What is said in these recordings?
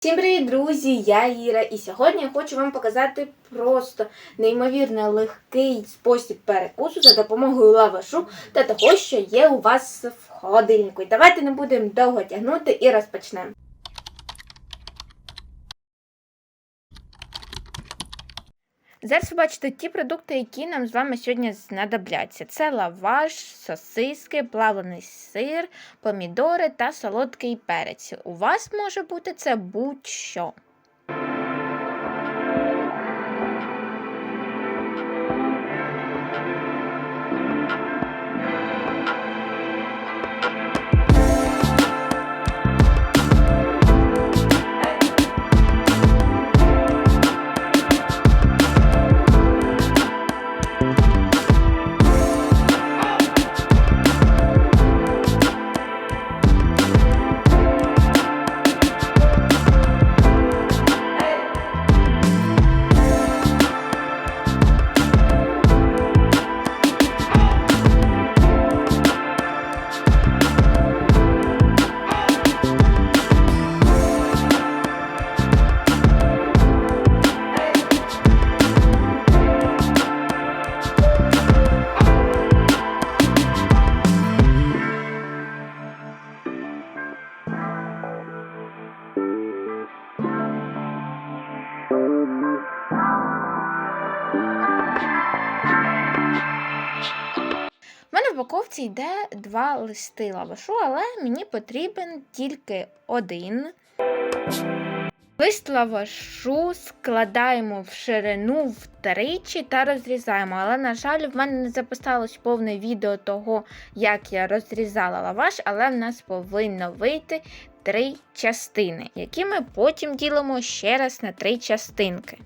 Всім привіт, друзі! Я Іра, і сьогодні я хочу вам показати просто неймовірно легкий спосіб перекусу за допомогою лавашу та того, що є у вас в холодильнику. І давайте не будемо довго тягнути і розпочнемо. Зараз ви бачите ті продукти, які нам з вами сьогодні знадобляться. Це лаваш, сосиски, плавлений сир, помідори та солодкий перець. У вас може бути це будь-що. Упаковці йде два листи лавашу, але мені потрібен тільки один. Лист лавашу складаємо в ширину втричі та розрізаємо. Але, на жаль, в мене не записалось повне відео того, як я розрізала лаваш, але в нас повинно вийти три частини, які ми потім ділимо ще раз на три частинки.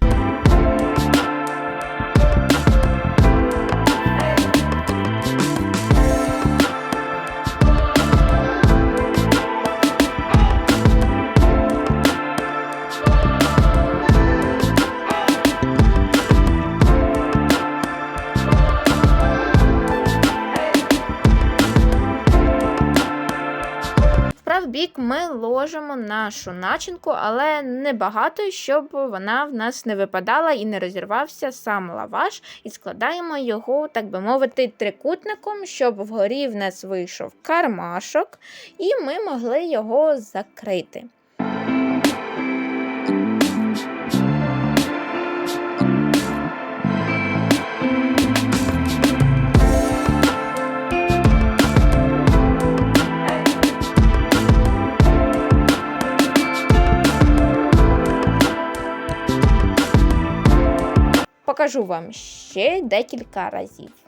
Вправ ми ложимо нашу начинку, але не багато, щоб вона в нас не випадала і не розірвався сам лаваш. І складаємо його, так би мовити, трикутником, щоб вгорі в нас вийшов кармашок, і ми могли його закрити. Покажу вам ще декілька разів.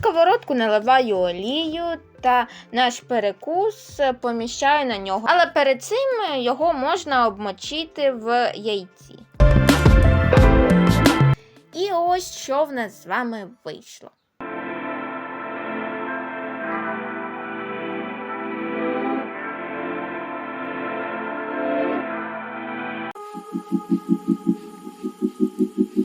Сковородку наливаю олію та наш перекус поміщаю на нього. Але перед цим його можна обмочити в яйці. І ось що в нас з вами вийшло.